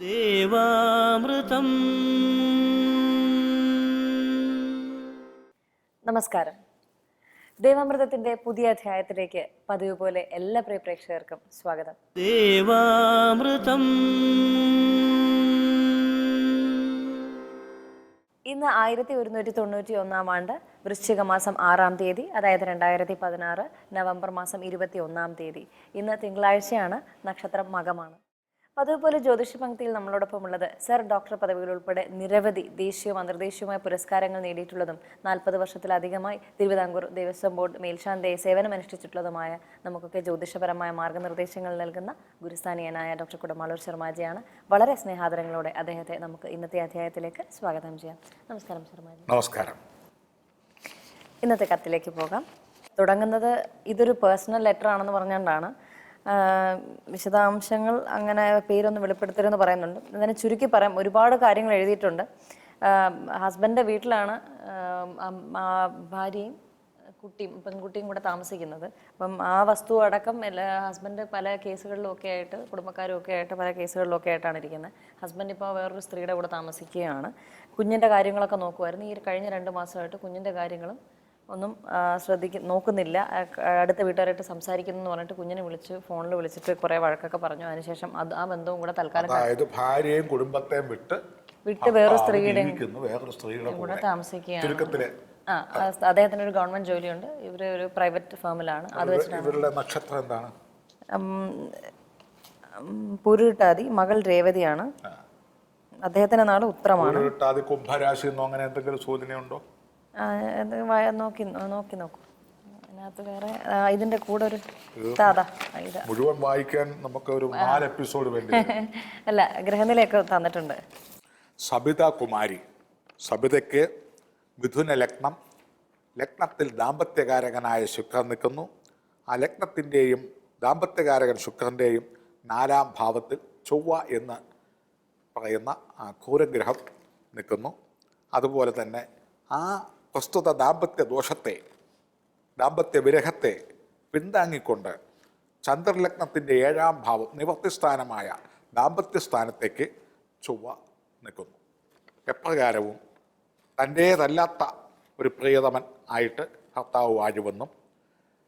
ദേവാമൃതം. നമസ്കാരം. ദേവാമൃതത്തിന്റെ പുതിയ അധ്യായത്തിലേക്ക് പതിവ് പോലെ എല്ലാ പ്രിയ പ്രേക്ഷകർക്കും സ്വാഗതം. ദേവാമൃതം. ഇന്ന് ആയിരത്തി ഒരുന്നൂറ്റി തൊണ്ണൂറ്റി ഒന്നാം ആണ്ട് വൃശ്ചിക മാസം ആറാം തീയതി അതായത് രണ്ടായിരത്തി പതിനാറ് നവംബർ മാസം ഇരുപത്തി ഒന്നാം തീയതി. ഇന്ന് തിങ്കളാഴ്ചയാണ് നക്ഷത്രം മകമാണ്. പതിവ് പോലെ ജ്യോതിഷ പങ്ക്തിയിൽ നമ്മളോടൊപ്പം ഉള്ളത് സർ ഡോക്ടർ പദവികൾ ഉൾപ്പെടെ നിരവധി ദേശീയവും അന്തർദേശീയവുമായ പുരസ്കാരങ്ങൾ നേടിയിട്ടുള്ളതും നാൽപ്പത് വർഷത്തിലധികമായി തിരുവിതാംകൂർ ദേവസ്വം ബോർഡ് മേൽശാന്തയെ സേവനമനുഷ്ഠിച്ചിട്ടുള്ളതുമായ നമുക്കൊക്കെ ജ്യോതിഷപരമായ മാർഗനിർദ്ദേശങ്ങൾ നൽകുന്ന ഗുരുസ്ഥാനീയനായ ഡോക്ടർ കുടമാളൂർ ശർമാജിയാണ്. വളരെ സ്നേഹാദരങ്ങളോടെ അദ്ദേഹത്തെ നമുക്ക് ഇന്നത്തെ അധ്യായത്തിലേക്ക് സ്വാഗതം ചെയ്യാം. നമസ്കാരം ശർമാജി. നമസ്കാരം. ഇന്നത്തെ കത്തിലേക്ക് പോകാം. തുടങ്ങുന്നത് ഇതൊരു പേഴ്സണൽ ലെറ്റർ ആണെന്ന് പറഞ്ഞുകൊണ്ടാണ്. വിശദാംശങ്ങൾ അങ്ങനെ പേരൊന്നും വെളിപ്പെടുത്തരുതെന്ന് പറയുന്നുണ്ട്. അങ്ങനെ ചുരുക്കി പറയാം. ഒരുപാട് കാര്യങ്ങൾ എഴുതിയിട്ടുണ്ട്. ഹസ്ബൻഡിന്റെ വീട്ടിലാണ് ഭാര്യയും കുട്ടിയും പെൺകുട്ടിയും കൂടെ താമസിക്കുന്നത്. അപ്പം ആ വസ്തു അടക്കം എല്ലാ ഹസ്ബൻഡ് പല കേസുകളിലൊക്കെ ആയിട്ട് കുടുംബക്കാരും ഒക്കെ ആയിട്ട് പല കേസുകളിലൊക്കെ ആയിട്ടാണ് ഇരിക്കുന്നത്. ഹസ്ബൻഡ് ഇപ്പോൾ വേറൊരു സ്ത്രീയുടെ കൂടെ താമസിക്കുകയാണ്. കുഞ്ഞിന്റെ കാര്യങ്ങളൊക്കെ നോക്കുമായിരുന്നു ഈ കഴിഞ്ഞ രണ്ട് മാസമായിട്ട് കുഞ്ഞിന്റെ കാര്യങ്ങളും ഒന്നും ശ്രദ്ധിക്ക നോക്കുന്നില്ല. അടുത്ത വീട്ടുകാരായിട്ട് സംസാരിക്കുന്നു എന്ന് പറഞ്ഞിട്ട് കുഞ്ഞിനെ വിളിച്ച് ഫോണിൽ വിളിച്ചിട്ട് കുറേ വഴക്കൊക്കെ പറഞ്ഞു. അതിനുശേഷം അത് ആ ബന്ധവും കൂടെ തൽക്കാലം അതായത് ഭാര്യയും കുടുംബത്തെയും വിട്ട് വിട്ട് വേറെ സ്ത്രീയുടെ ജീവിക്കുന്നു. വേറൊരു സ്ത്രീയുടെ കൂടെ താമസിക്കുകയാണ്. ആ അദ്ദേഹത്തിന് ഒരു ഗവൺമെന്റ് ജോലിയുണ്ട്. ഇവർ ഒരു പ്രൈവറ്റ് ഫേമിലാണ്. അത് വെച്ചിട്ടാണ്. ഇവരുടെ നക്ഷത്രം എന്താണ്? പുരുട്ടാതി മകൾ രേവതിയാണ്. അദ്ദേഹത്തിന്റെ നാട് ഉത്തരമാണ്. കുംഭരാശി എന്നോ അങ്ങനെ എന്തെങ്കിലും സൂചനയുണ്ടോ? നോക്കി നോക്കി നോക്കൂ. അതിനകത്ത് വേറെ ഇതിന്റെ കൂടെ ഒരു താതാ ഇത് മുഴുവൻ വായിക്കാൻ നമുക്ക് ഒരു നാല് എപ്പിസോഡ് വേണ്ടി അല്ല ഗ്രഹനിലയൊക്കെ തന്നിട്ടുണ്ട്. സബിത കുമാരി സബിതയ്ക്ക് മിഥുന ലഗ്നം ലഗ്നത്തിൽ ദാമ്പത്യകാരകനായ ശുക്രൻ നിൽക്കുന്നു. ആ ലഗ്നത്തിന്റെയും ദാമ്പത്യകാരകൻ ശുക്രന്റെയും നാലാം ഭാവത്തിൽ ചൊവ്വ എന്ന് പറയുന്ന ആ ക്രൂരഗ്രഹം നിൽക്കുന്നു. അതുപോലെ തന്നെ ആ പ്രസ്തുത ദാമ്പത്യ ദോഷത്തെ ദാമ്പത്യ വിരഹത്തെ പിന്താങ്ങിക്കൊണ്ട് ചന്ദ്രലഗ്നത്തിന്റെ ഏഴാം ഭാവം നിവർത്തിസ്ഥാനമായ ദാമ്പത്യ സ്ഥാനത്തേക്ക് ചൊവ്വ നിൽക്കുന്നു. എപ്രകാരവും തന്റേതല്ലാത്ത ഒരു പ്രിയതമൻ ആയിട്ട് ഭർത്താവ് വാഴുമെന്നും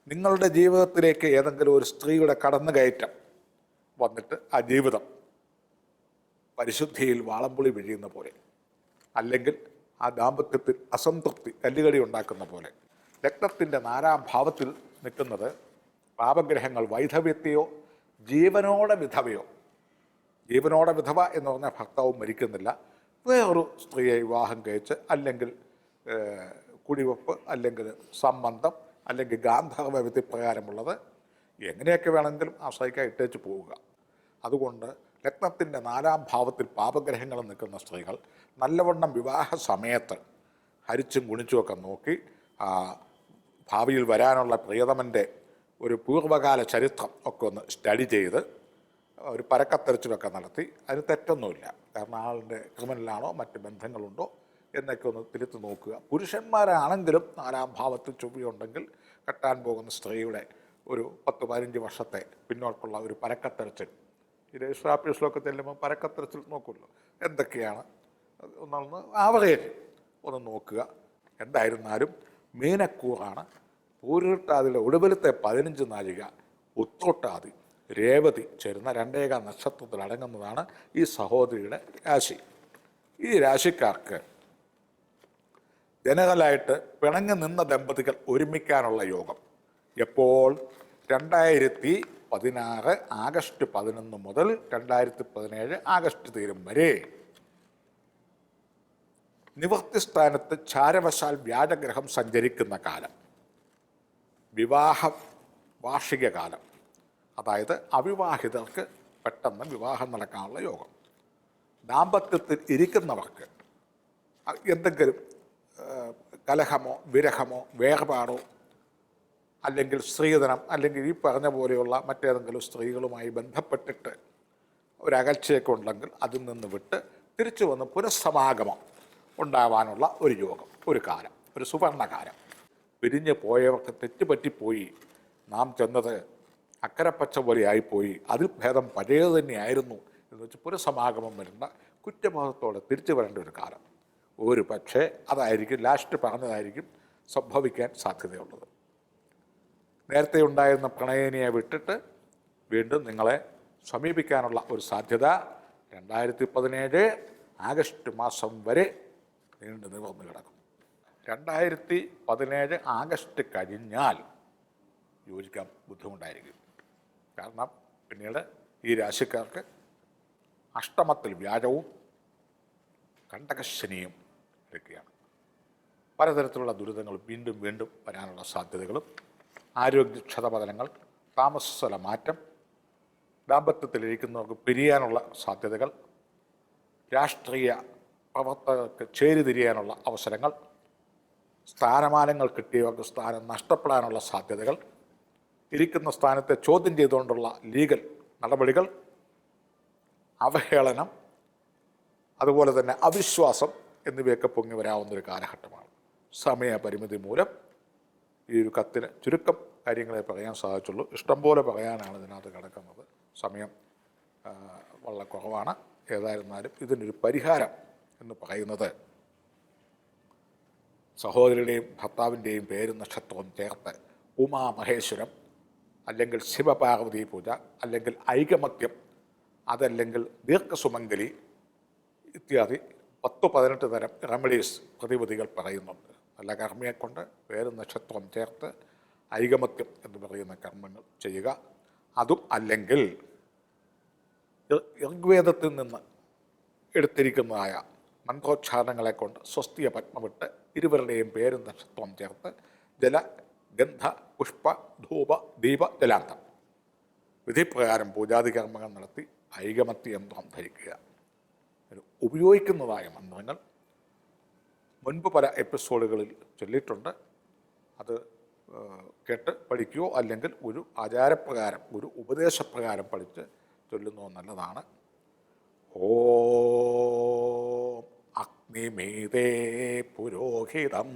നിങ്ങളുടെ ജീവിതത്തിലേക്ക് ഏതെങ്കിലും ഒരു സ്ത്രീയുടെ കടന്നുകയറ്റം വന്നിട്ട് ആ ജീവിതം പരിശുദ്ധിയിൽ വാളംപുളി വിഴിയുന്ന പോലെ. അല്ലെങ്കിൽ ആ ദാമ്പത്യത്തിൽ അസംതൃപ്തി കല്ലുകടി ഉണ്ടാക്കുന്ന പോലെ. ലഗ്നത്തിന്റെ നാലാം ഭാവത്തിൽ നിൽക്കുന്നത് പാപഗ്രഹങ്ങൾ വൈധവ്യത്തെയോ ജീവനോടെ വിധവയോ. ജീവനോടെ വിധവ എന്ന് പറഞ്ഞാൽ ഭർത്താവും മരിക്കുന്നില്ല. വേറൊരു സ്ത്രീയെ വിവാഹം കഴിച്ച് അല്ലെങ്കിൽ കുടിവെപ്പ് അല്ലെങ്കിൽ സംബന്ധം അല്ലെങ്കിൽ ഗാന്ധർവ വിധിപ്രകാരമുള്ളത് എങ്ങനെയൊക്കെ വേണമെങ്കിലും ആശ്രയിക്കാൻ ഇട്ടേച്ച് പോവുക. അതുകൊണ്ട് ലഗ്നത്തിന്റെ നാലാം ഭാവത്തിൽ പാപഗ്രഹങ്ങൾ നിൽക്കുന്ന സ്ത്രീകൾ നല്ലവണ്ണം വിവാഹ സമയത്ത് ഹരിച്ചും ഗുണിച്ചുമൊക്കെ നോക്കി ഭാവിയിൽ വരാനുള്ള പ്രിയതമന്റെ ഒരു പൂർവകാല ചരിത്രം ഒക്കെ ഒന്ന് സ്റ്റഡി ചെയ്ത് ഒരു പരക്കത്തെരച്ചിലൊക്കെ നടത്തി. അതിന് തെറ്റൊന്നുമില്ല. കാരണം ആളിന്റെ ക്രിമിനലാണോ മറ്റ് ബന്ധങ്ങളുണ്ടോ എന്നൊക്കെ ഒന്ന് തിരുത്തി നോക്കുക. പുരുഷന്മാരാണെങ്കിലും നാലാം ഭാവത്തിൽ ചൊവ്വയുണ്ടെങ്കിൽ കെട്ടാൻ പോകുന്ന സ്ത്രീയുടെ ഒരു പത്ത് പതിനഞ്ച് വർഷത്തെ പിന്നോട്ടുള്ള ഒരു പരക്കത്തെരച്ചിൽ ഈ രജിസ്റ്റർ ഓഫീസിലൊക്കെ ചെല്ലുമ്പോൾ പരക്കത്തരച്ചിൽ നോക്കുമല്ലോ. എന്തൊക്കെയാണ്? ഒന്നൊന്ന് ആവറേജ് ഒന്ന് നോക്കുക. എന്തായിരുന്നാലും മീനക്കൂറാണ്. പൂരിട്ടാതിലെ ഒടുവിലത്തെ പതിനഞ്ച് നാഴിക ഉത്തോട്ടാതി രേവതി ചേരുന്ന രണ്ടേക നക്ഷത്രത്തിൽ അടങ്ങുന്നതാണ് ഈ സഹോദരിയുടെ രാശി. ഈ രാശിക്കാർക്ക് ജനകലായിട്ട് പിണങ്ങി നിന്ന ദമ്പതികൾ ഒരുമിക്കാനുള്ള യോഗം. എപ്പോൾ? രണ്ടായിരത്തി പതിനാറ് ആഗസ്റ്റ് പതിനൊന്ന് മുതൽ രണ്ടായിരത്തി പതിനേഴ് ആഗസ്റ്റ് തീരും വരെ. നിവൃത്തിസ്ഥാനത്ത് ചാരവശാൽ വ്യാഴഗ്രഹം സഞ്ചരിക്കുന്ന കാലം. വിവാഹ വാർഷിക കാലം. അതായത് അവിവാഹിതർക്ക് പെട്ടെന്ന് വിവാഹം നടക്കാനുള്ള യോഗം. ദാമ്പത്യത്തിൽ ഇരിക്കുന്നവർക്ക് എന്തെങ്കിലും കലഹമോ വിരഹമോ വേർപാടോ അല്ലെങ്കിൽ സ്ത്രീധനം അല്ലെങ്കിൽ ഈ പറഞ്ഞ പോലെയുള്ള മറ്റേതെങ്കിലും സ്ത്രീകളുമായി ബന്ധപ്പെട്ടിട്ട് ഒരകൽച്ചയൊക്കെ ഉണ്ടെങ്കിൽ അതിൽ നിന്ന് വിട്ട് തിരിച്ചു വന്ന് പുനഃസമാഗമം ഉണ്ടാവാനുള്ള ഒരു യോഗം ഒരു കാലം ഒരു സുവർണകാലം. പിരിഞ്ഞു പോയവർക്ക് തെറ്റുപറ്റിപ്പോയി. നാം ചെന്നത് അക്കരപ്പച്ച പോലെ ആയിപ്പോയി അതിൽ ഭേദം പഴയത് തന്നെയായിരുന്നു എന്ന് വെച്ച് പുനഃസമാഗമം വരുന്ന കുറ്റബോധത്തോടെ തിരിച്ചു വരേണ്ട ഒരു കാലം. ഒരു പക്ഷേ അതായിരിക്കും ലാസ്റ്റ് പറഞ്ഞതായിരിക്കും സംഭവിക്കാൻ സാധ്യതയുള്ളത്. നേരത്തെ ഉണ്ടായിരുന്ന പ്രണയിനിയെ വിട്ടിട്ട് വീണ്ടും നിങ്ങളെ സമീപിക്കാനുള്ള ഒരു സാധ്യത രണ്ടായിരത്തി പതിനേഴ് ആഗസ്റ്റ് മാസം വരെ നീണ്ടു നിവർന്നു കിടക്കും രണ്ടായിരത്തി പതിനേഴ് ആഗസ്റ്റ് കഴിഞ്ഞാൽ യോജിക്കാൻ ബുദ്ധിമുട്ടായിരിക്കും. കാരണം പിന്നീട് ഈ രാശിക്കാർക്ക് അഷ്ടമത്തിൽ വ്യാജവും കണ്ടകശനിയും എടുക്കുകയാണ്. പലതരത്തിലുള്ള ദുരിതങ്ങൾ വീണ്ടും വീണ്ടും വരാനുള്ള സാധ്യതകളും ആരോഗ്യ പതനങ്ങൾ താമസസ്ഥല മാറ്റം ദാമ്പത്യത്തിലിരിക്കുന്നവർക്ക് പിരിയാനുള്ള സാധ്യതകൾ രാഷ്ട്രീയ പ്രവർത്തകർക്ക് ചേരിതിരിയാനുള്ള അവസരങ്ങൾ സ്ഥാനമാനങ്ങൾ കിട്ടിയവർക്ക് സ്ഥാനം നഷ്ടപ്പെടാനുള്ള സാധ്യതകൾ ഇരിക്കുന്ന സ്ഥാനത്തെ ചോദ്യം ചെയ്തുകൊണ്ടുള്ള ലീഗൽ നടപടികൾ അവഹേളനം അതുപോലെ തന്നെ അവിശ്വാസം എന്നിവയൊക്കെ പൊങ്ങി വരാവുന്നൊരു കാലഘട്ടമാണ്. സമയപരിമിതി മൂലം ഈ ഒരു കത്തിന് ചുരുക്കം കാര്യങ്ങളെ പറയാൻ സാധിച്ചുള്ളൂ. ഇഷ്ടംപോലെ പറയാനാണ് ഇതിനകത്ത് കിടക്കുന്നത്. സമയം വളരെ കുറവാണ് ഏതായിരുന്നാലും ഇതിനൊരു പരിഹാരം എന്ന് പറയുന്നത്. സഹോദരിയുടെയും ഭർത്താവിന്റെയും പേരും നക്ഷത്രവും ചേർത്ത് ഉമാമഹേശ്വരം അല്ലെങ്കിൽ ശിവപാർവതി പൂജ അല്ലെങ്കിൽ ഐകമത്യം അതല്ലെങ്കിൽ ദീർഘസുമംഗലി ഇത്യാദി പത്ത് പതിനെട്ട് തരം റെമഡീസ് പ്രതിവിധികൾ പറയുന്നുണ്ട്. നല്ല വേറെ കൊണ്ട് പേരും നക്ഷത്രം ചേർത്ത് ഐകമത്യം എന്ന് പറയുന്ന കർമ്മങ്ങൾ ചെയ്യുക. അതും അല്ലെങ്കിൽ ഋഗ്വേദത്തിൽ നിന്ന് എടുത്തിരിക്കുന്നതായ മന്ത്രോച്ചാരണങ്ങളെ കൊണ്ട് സ്വസ്തിയ പത്മവിട്ട് ഇരുവരുടെയും പേരും നക്ഷത്രം ചേർത്ത് ജല ഗന്ധ പുഷ്പ ധൂപ ദീപ ജലാന്തം. വിധിപ്രകാരം പൂജാതി കർമ്മങ്ങൾ നടത്തി ഐകമത്യ യന്ത്രം ധരിക്കുക. ഉപയോഗിക്കുന്നതായ മന്ത്രങ്ങൾ മുൻപ് പല എപ്പിസോഡുകളിൽ ചൊല്ലിയിട്ടുണ്ട്. അത് കേട്ട് പഠിക്കുകയോ അല്ലെങ്കിൽ ഒരു ആചാരപ്രകാരം ഒരു ഉപദേശപ്രകാരം പഠിച്ച് ചൊല്ലുന്നോ നല്ലതാണ്. ഓ അഗ്നിമീതേ പുരോഹിതം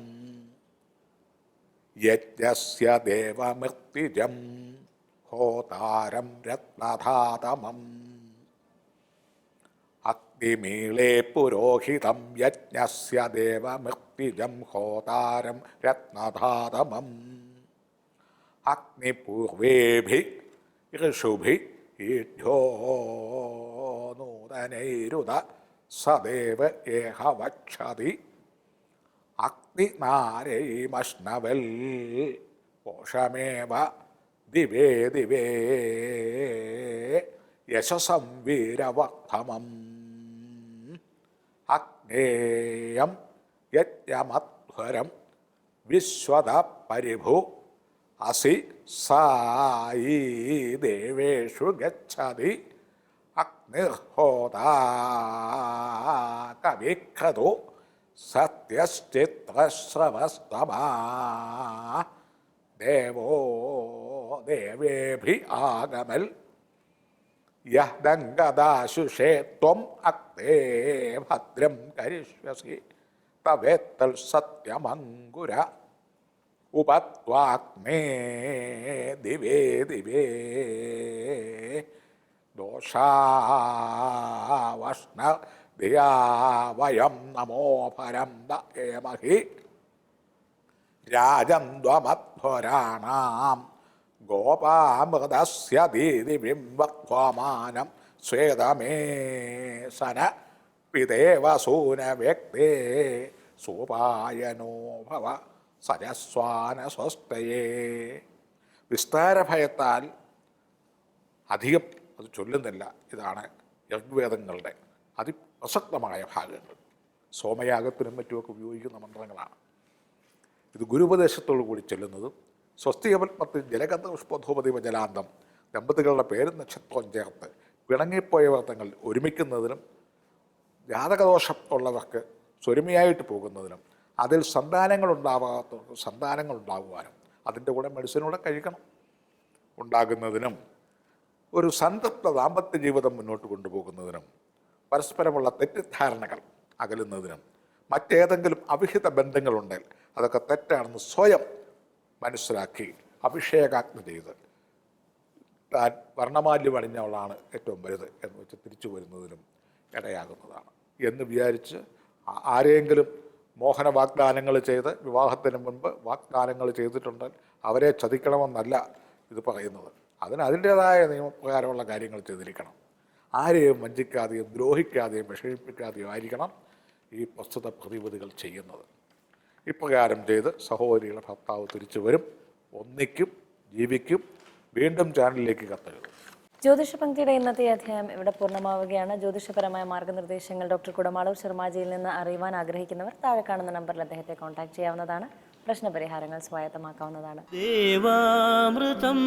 യജ്ഞസ്യ ദേവമൃത്തിജം ഹോതാരം രത്നധാതമം അഗ്നിമീളേ പുരോഹിതം യജ്ഞസ്യ ദേവമൃത്തിജം ഹോതാരം രത്നധാതമം. അഗ്നിപൂർവേഭി ഋഷുഭി ഈഢ്യോ നൂതനൈരുത സദേവ ഏഹ വക്ഷതി. അഗ്നിനാരൈമഷ്ണവൽ പോഷമേവ ദിവേ ദിവേ യശസം വീരവർദ്ധമം അഗ്നേയം യജ്ഞമധ്വരം വിശ്വത പരിഭു അസി സായി ദേവേഷു ഗച്ഛതി അഗ്നിർഹോതാ കവിഖതു സത്യശ്ചിത്രശ്രവസ്തമാ ദേവോ ദേവേഭി ആഗമൽ യഹ്ദംഗദാശുഷേ ത്വം അക്തേ ഭദ്രം കരിഷ്യസി തവേത്തൽ സത്യമങ്കുര. ഉപത്വാഗ്നേ ദിവേ ദിവേ. ദോഷാവഷ്ണ ധിയാ വയം നമോഫരം ദമഹി രാജന്ദ്വമധ്വരാണാം ഗോപാമൃതസ്യ ദീദിബിംബത്വമാനം സ്വേദമേശന പിതേവസൂന വ്യക്തേ സോപായനോ ഭവ സരസ്വാന സ്വസ്ഥയേ വിസ്താരഭയത്താൽ അധികം അത് ചൊല്ലുന്നില്ല ഇതാണ് ഋഗ്വേദങ്ങളുടെ അതിപ്രസക്തമായ ഭാഗങ്ങൾ. സോമയാഗത്തിനും മറ്റുമൊക്കെ ഉപയോഗിക്കുന്ന മന്ത്രങ്ങളാണ്. ഇത് ഗുരുപദേശത്തോടു കൂടി ചെല്ലുന്നതും സ്വസ്തികപത്മത്തിൽ ജലഗന്ധ പുഷ്പധൂപതി ജലാന്തം ദമ്പതികളുടെ പേരും നക്ഷത്രവും ചേർത്ത് പിണങ്ങിപ്പോയവർ തങ്ങൾ ഒരുമിക്കുന്നതിനും ജാതകദോഷം ഉള്ളവർക്ക് സ്വരുമയായിട്ട് പോകുന്നതിനും അതിൽ സന്താനങ്ങൾ ഉണ്ടാവാത്തവർക്ക് സന്താനങ്ങൾ ഉണ്ടാകുവാനും അതിന്റെ കൂടെ മെഡിസിനൂടെ കഴിക്കണം. ഉണ്ടാകുന്നതിനും ഒരു സംതൃപ്ത ദാമ്പത്യ ജീവിതം മുന്നോട്ട് കൊണ്ടുപോകുന്നതിനും പരസ്പരമുള്ള തെറ്റിദ്ധാരണകൾ അകലുന്നതിനും മറ്റേതെങ്കിലും അവിഹിത ബന്ധങ്ങളുണ്ടെങ്കിൽ അതൊക്കെ തെറ്റാണെന്ന് സ്വയം മനസ്സിലാക്കി അഭിഷേകാഗ്നി ചെയ്ത് താൻ വർണമാല്യം അണിഞ്ഞവളാണ് ഏറ്റവും വലുത് എന്ന് വെച്ച് തിരിച്ചു വരുന്നതിനും ഇടയാകുന്നതാണ്. എന്ന് വിചാരിച്ച് ആരെങ്കിലും മോഹന വാഗ്ദാനങ്ങൾ ചെയ്ത് വിവാഹത്തിന് മുൻപ് വാഗ്ദാനങ്ങൾ ചെയ്തിട്ടുണ്ട് അവരെ ചതിക്കണമെന്നല്ല ഇത് പറയുന്നത്. അതിന് അതിന്റേതായ നിയമപ്രകാരമുള്ള കാര്യങ്ങൾ ചെയ്തിരിക്കണം. ആരെയും വഞ്ചിക്കാതെയും ദ്രോഹിക്കാതെയും വിഷമിപ്പിക്കാതെയും ആയിരിക്കണം ഈ പ്രസ്തുത പ്രതിവിധികൾ ചെയ്യുന്നത്. ഇപ്രകാരം ചെയ്ത് സഹോദരികളുടെ ഭർത്താവ് തിരിച്ചു വരും. ഒന്നിക്കും ജീവിക്കും. വീണ്ടും ചാനലിലേക്ക് കത്തെഴുതും. ജ്യോതിഷ പങ്ക്തിയുടെ ഇന്നത്തെ അധ്യായം ഇവിടെ പൂർണമാവുകയാണ്. ജ്യോതിഷപരമായ മാർഗനിർദ്ദേശങ്ങൾ ഡോക്ടർ കുടമാളൂർ ശർമാജിയിൽ നിന്ന് അറിയുവാൻ ആഗ്രഹിക്കുന്നവർ താഴെ കാണുന്ന നമ്പറിൽ അദ്ദേഹത്തെ കോൺടാക്ട് ചെയ്യാവുന്നതാണ്. പ്രശ്നപരിഹാരങ്ങൾ സ്വായത്തമാക്കാവുന്നതാണ്. ദേവാമൃതം